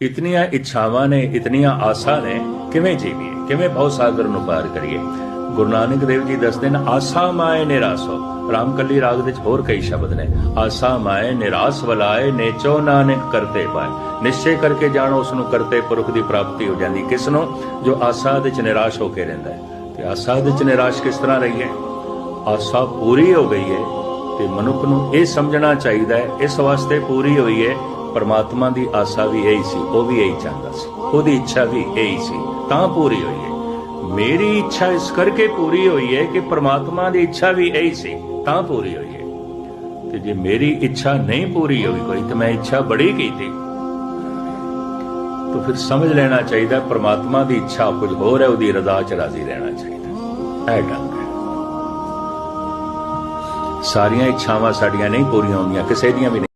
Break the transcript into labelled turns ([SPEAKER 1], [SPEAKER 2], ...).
[SPEAKER 1] ਇਤਨੀਆਂ ਇੱਛਾਵਾਂ ਨੇ ਇਤਨੀਆਂ ਆਸਾਂ ਨੇ ਕਿਵੇਂ ਜੀਵੀਏ ਕਿਵੇਂ ਭਉ ਸਾਗਰ ਨੂੰ ਪਾਰ ਕਰੀਏ ਗੁਰੂ ਨਾਨਕ ਦੇਵ ਜੀ ਦੱਸਦੇ ਨੇ ਆਸਾ ਮਾਏ ਨਿਰਾਸੋ ਰਾਮਕਲੀ ਰਾਗ ਵਿੱਚ ਹੋਰ ਕਈ ਸ਼ਬਦ ਨੇ ਆਸਾ ਮਾਏ ਨਿਰਾਸ ਵਲਾਏ ਨੇਚੋ ਨਾਨਕ ਕਰਤੇ ਪਾਏ ਨਿਸ਼ਚੈ ਕਰਕੇ ਜਾਣੋ ਉਸ ਨੂੰ ਕਰਤੇ ਪੁਰਖ ਦੀ ਪ੍ਰਾਪਤੀ ਹੋ ਜਾਂਦੀ ਕਿਸ ਨੂੰ ਜੋ ਆਸਾ ਵਿੱਚ ਨਿਰਾਸ਼ ਹੋ ਕੇ ਰਹਿੰਦਾ ਹੈ ਤੇ ਆਸਾ ਵਿੱਚ ਨਿਰਾਸ਼ ਕਿਸ ਤਰ੍ਹਾਂ ਰਹੀਏ ਆਸਾ ਪੂਰੀ ਹੋ ਗਈ ਹੈ ਤੇ ਮਨੁੱਖ ਨੂੰ ਇਹ ਸਮਝਣਾ ਚਾਹੀਦਾ ਹੈ ਇਸ ਵਾਸਤੇ ਪੂਰੀ ਹੋਈ ਹੈ ਪਰਮਾਤਮਾ ਦੀ ਆਸਾ ਵੀ ਇਹੀ ਸੀ, ਉਹ ਵੀ ਇਹੀ ਚਾਹੁੰਦਾ ਸੀ। ਉਹਦੀ ਇੱਛਾ ਵੀ ਇਹੀ ਸੀ, ਤਾਂ ਪੂਰੀ ਹੋਈ ਹੈ। ਮੇਰੀ ਇੱਛਾ ਇਸ ਕਰਕੇ ਪੂਰੀ ਹੋਈ ਹੈ ਕਿ ਪਰਮਾਤਮਾ ਦੀ ਇੱਛਾ ਵੀ ਇਹੀ ਸੀ, ਤਾਂ ਪੂਰੀ ਹੋਈ ਹੈ। ਤੇ ਜੇ ਮੇਰੀ ਇੱਛਾ ਨਹੀਂ ਪੂਰੀ ਹੋਈ ਕੋਈ, ਤੇ ਮੈਂ ਇੱਛਾ ਬੜੀ ਕੀਤੀ। ਤਾਂ ਫਿਰ ਸਮਝ ਲੈਣਾ ਚਾਹੀਦਾ, ਪਰਮਾਤਮਾ ਦੀ ਇੱਛਾ ਕੁਝ ਹੋਰ ਹੈ, ਉਹਦੀ ਰਜ਼ਾ ਚ ਰਾਜ਼ੀ ਰਹਿਣਾ ਚਾਹੀਦਾ। ਇਹ ਢੰਗ ਹੈ। ਸਾਰੀਆਂ ਇੱਛਾਵਾਂ ਸਾਡੀਆਂ ਨਹੀਂ ਪੂਰੀਆਂ ਹੁੰਦੀਆਂ, ਕਿਸੇ ਦੀਆਂ ਵੀ ਨਹੀਂ।